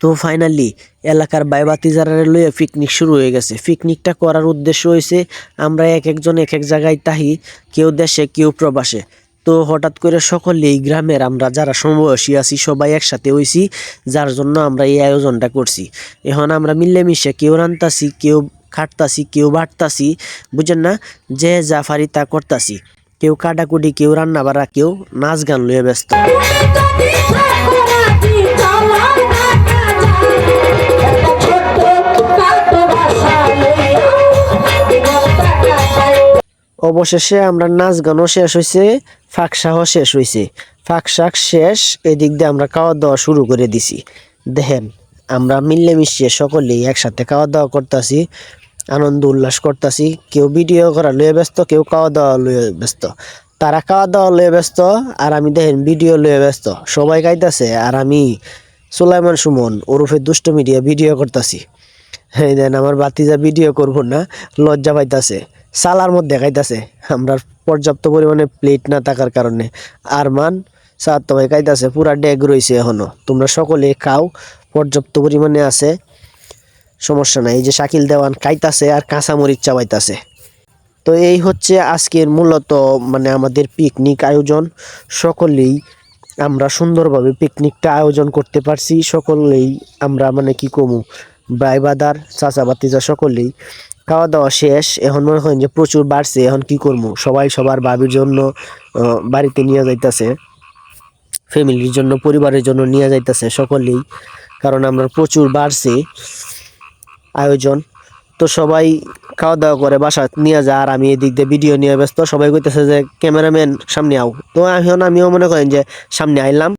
তো ফাইনালি এলাকার বাইবাতি যারা লইয়া পিকনিক শুরু হয়ে গেছে। পিকনিকটা করার উদ্দেশ্য হয়েছে আমরা এক একজন এক এক জায়গায় তাহি, কেউ দেশে, কেউ প্রবাসে। তো হঠাৎ করে সকলেই গ্রামের আমরা যারা সমবয়সী আছি, সবাই একসাথে হইছি, যার জন্য আমরা এই আয়োজনটা করছি। এখন আমরা মিলেমিশে কেউ রান্তাছি কেউ খাটতাছি, কেউ বাটতাছি, বুঝেন না? যে যা পারি তা করতাছি। কেউ কাটাকুটি, কেউ রান্না বাড়া কেউ নাচ গান লইয়া ব্যস্ত। অবশেষে আমরা নাচ গানও শেষ হয়েছে ফাঁকশাহও শেষ হয়েছে ফাঁকশাক শেষ, এদিক দিয়ে আমরা খাওয়া দাওয়া শুরু করে দিছি। দেখেন, আমরা মিলে মিশিয়ে সকলেই একসাথে খাওয়া দাওয়া করতেছি, আনন্দ উল্লাস করতেছি, কেউ ভিডিও করা লয়ে ব্যস্ত, কেউ খাওয়া দাওয়া লয়ে ব্যস্ত। তারা খাওয়া দাওয়া লয়ে ব্যস্ত, আর আমি দেখেন ভিডিও লয়ে ব্যস্ত। সবাই গাইতেছে আর আমি সুলাইমান সুমন ওরফে দুষ্ট মিডিয়া ভিডিও করতেছি। এই দেন, আমার বাতিজা ভিডিও করব না, লজ্জা পাইতাছে। সালার মধ্যে খাইতাছে। আমরা পর্যাপ্ত পরিমাণে প্লেট না থাকার কারণে। আর মান সাত তো ভাই খাইতাছে, পুরা ডেগ রয়েছে এখনও। তোমরা সকলে খাও, পর্যাপ্ত পরিমাণে আছে, সমস্যা নাই। এই যে শাকিল দেওয়ান খাইতাছে আর কাঁচামরিচ চাবাইতাছে। তো এই হচ্ছে আজকের মূলত মানে আমাদের পিকনিক আয়োজন। সকলেই আমরা সুন্দরভাবে পিকনিকটা আয়োজন করতে পারছি। সকলেই আমরা মানে কি কমু বাইবাদার চাচা বাতিজা সকলেই খাওয়া দাওয়া শেষ, এখন মনে হয় যে প্রচুর বাড়ছে, এখন কি করব? সবাই সবার বাবির জন্য বাড়িতে নিয়ে যাইতাছে। ফ্যামিলির জন্য, পরিবারের জন্য নিয়ে যাইতাছে সকলেই, কারণ আমরা প্রচুর বাড়ছে আয়োজন। তো সবাই খাওয়া দাওয়া করে বাসা নিয়ে যা আর আমি এদিক দিয়ে ভিডিও নিয়ে ব্যস্ত। সবাই কইতেছে যে, ক্যামেরাম্যান, সামনে আও। তো এখন আমিও মনে করেন যে, সামনে আইলাম।